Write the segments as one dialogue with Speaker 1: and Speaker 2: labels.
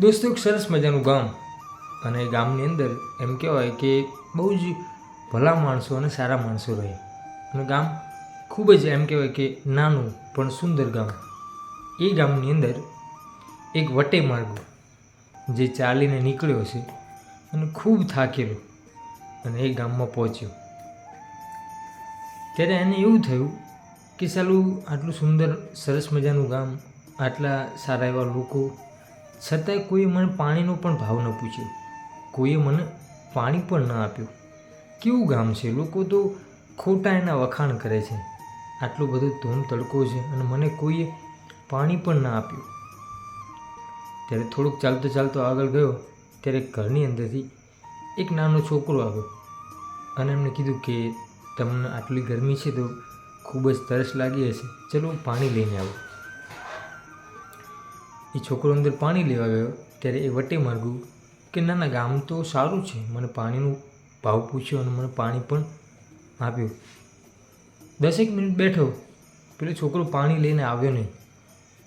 Speaker 1: દોસ્તો, એક સરસ મજાનું ગામ. અને ગામની અંદર એમ કહેવાય કે બહુ જ ભલા માણસો અને સારા માણસો રહે. અને ગામ ખૂબ જ એમ કહેવાય કે નાનું પણ સુંદર ગામ. એ ગામની અંદર એક વટે માર્ગો જે ચાલીને નીકળ્યો છે અને ખૂબ થાકેલો અને એ ગામમાં પહોંચ્યો. ત્યારે એને એવું થયું કે ચાલું, આટલું સુંદર, સરસ મજાનું ગામ, આટલા સારા એવા લોકો છતાંય કોઈએ મને પાણીનો પણ ભાવ ન પૂછ્યો. કોઈએ મને પાણી પણ ન આપ્યું. કેવું ગામ છે? લોકો તો ખોટા એના વખાણ કરે છે. આટલો બધો ધૂમ તડકો છે અને મને કોઈએ પાણી પણ ના આપ્યું. ત્યારે થોડુંક ચાલતો ચાલતો આગળ ગયો. ત્યારે ઘરની અંદરથી એક નાનો છોકરો આવ્યો અને એમને કીધું કે તમને આટલી ગરમી છે તો ખૂબ જ તરસ લાગી હશે. ચલો પાણી લઈને આવો. એ છોકરો અંદર પાણી લેવા ગયો, ત્યારે એ વટે માર્ગું કે, ના ના, ગામ તો સારું છે. મને પાણીનું ભાવ પૂછ્યો અને મને પાણી પણ આપ્યું. દસેક મિનિટ બેઠો, પેલો છોકરો પાણી લઈને આવ્યો નહીં.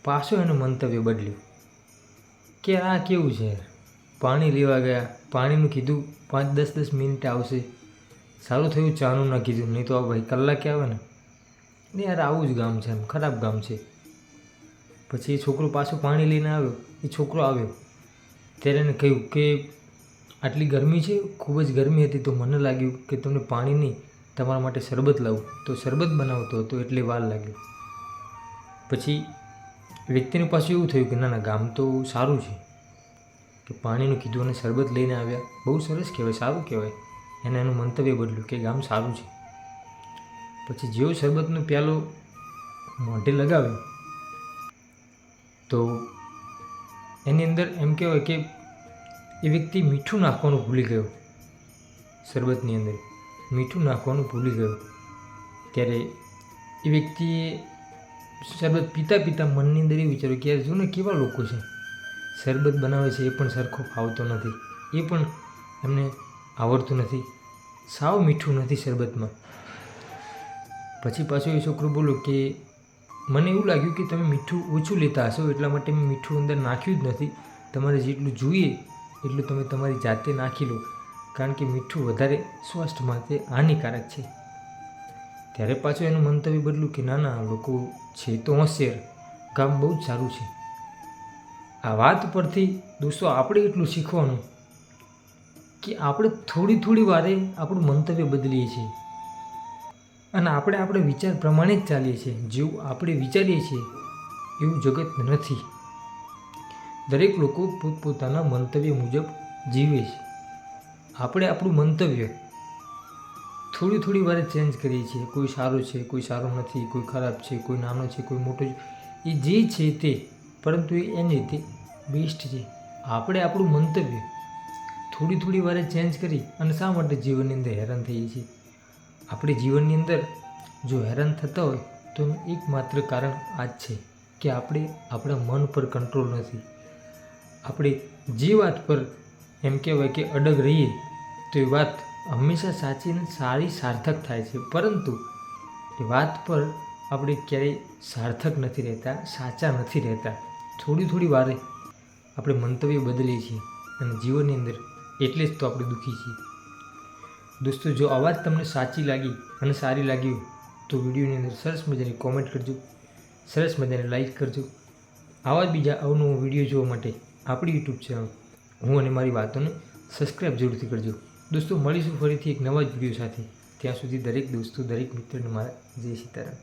Speaker 1: પાછો એનું મંતવ્ય બદલ્યું કે, આ કેવું છે? પાણી લેવા ગયા. પાણીનું કીધું, પાંચ, દસ દસ મિનિટ આવશે. સારું થયું, ચાનું ના કીધું. નહીં તો આ ભાઈ કલાકે આવે ને યાર, આવું જ ગામ છે એમ. ખરાબ ગામ છે. પછી છોકરો પાછો પાણી લઈને આવ્યો. એ છોકરો આવ્યો. ત્યારે એને કહ્યું કે, આટલી ગરમી છે? ખૂબ જ ગરમી હતી. તો મને લાગ્યું કે તમને પાણી નહીં. તમારા માટે શરબત લાવું. તો શરબત બનાવતો હતો એટલે વાર લાગ્યો. પછી વ્યક્તિને પાછું એવું થયું કે, ના ના, ગામ તો સારું છે. કે પાણીનું કીધું અને શરબત લઈને આવ્યા. બહુ સરસ કહેવાય, સારું કહેવાય. એને એનું મંતવ્ય બદલ્યું કે, ગામ સારું છે. પછી જેવો શરબતનો પ્યાલો મોઢે લગાવ્યો તો એની અંદર એમ કહેવાય કે એ વ્યક્તિ મીઠું નાખવાનું ભૂલી ગયો, શરબતની અંદર. મીઠું નાખવાનું ભૂલી ગયો. ત્યારે એ વ્યક્તિએ શરબત પીતા પીતા મનની અંદર એ વિચાર્યું કે જો ને કેવા લોકો છે. શરબત બનાવે છે એ પણ સરખો ફાવતો નથી. એ પણ એમને આવડતું નથી. સાવ મીઠું નથી શરબતમાં. પછી પાછો એ છોકરો બોલો કે મને એવું લાગ્યું કે તમે મીઠું ઓછું લેતા હશો, એટલા માટે મેં મીઠું અંદર નાખ્યું જ નથી. તમારે જેટલું જોઈએ, એટલું તમે તમારી જાતે નાખી લો. કારણ કે મીઠું વધારે સ્વાસ્થ્ય માટે હાનિકારક છે. ત્યારે પાછું એનું મંતવ્ય બદલું કે, ના ના, લોકો છે તો હોશિયાર. કામ બહુ જ સારું છે. આ વાત પરથી દોસ્તો આપણે એટલું શીખવાનું કે આપણે થોડી થોડી વારે આપણું મંતવ્ય બદલીએ છીએ. અને આપણે આપણે વિચાર પ્રમાણે જ ચાલીએ છીએ. જેવું આપણે વિચારીએ છીએ, એવું જગત નથી. દરેક લોકો પોતપોતાના મંતવ્ય મુજબ જીવે છે. આપણે આપણું મંતવ્ય થોડી થોડી વારે ચેન્જ કરીએ છીએ. કોઈ સારું છે, કોઈ સારું નથી, કોઈ ખરાબ છે, કોઈ નાનો છે, કોઈ મોટો છે. એ જે છે તે, પરંતુ એની રીતે બેસ્ટ છે. આપણે આપણું મંતવ્ય થોડી થોડી વારે ચેન્જ કરી અને શા માટે જીવનની અંદર હેરાન થઈએ છીએ? આપણે જીવનની અંદર જો હેરાન થતા હોય, તો એનું એકમાત્ર કારણ આ જ છે કે આપણે, આપણા મન પર કંટ્રોલ નથી. આપણે જે વાત પર એમ કહેવાય કે અડગ રહીએ, તો એ વાત હંમેશા સાચી અને સારી સાર્થક થાય છે. પરંતુ એ વાત પર આપણે ક્યારેય સાર્થક નથી રહેતા, સાચા નથી રહેતા. થોડી થોડી વારે આપણે મંતવ્ય બદલીએ છીએ અને જીવનની અંદર એટલે જ તો આપણે દુઃખી છીએ. દોસ્તો, જો અવાજ તમને સાચી લાગી અને સારી લાગી તો વિડીયોની અંદર સરસ મજાની કોમેન્ટ કરજો. સરસ મજાની લાઈક કરજો. આવા જ બીજા અવનવો વીડિયો જોવા માટે આપણી યુટ્યુબ ચેનલ હું અને મારી વાતોને સબસ્ક્રાઈબ જરૂરથી કરજો. દોસ્તો, મળીશું ફરીથી એક નવા જ વીડિયો સાથે. ત્યાં સુધી દરેક દોસ્તો, દરેક મિત્રોને મારા જય સીતારામ.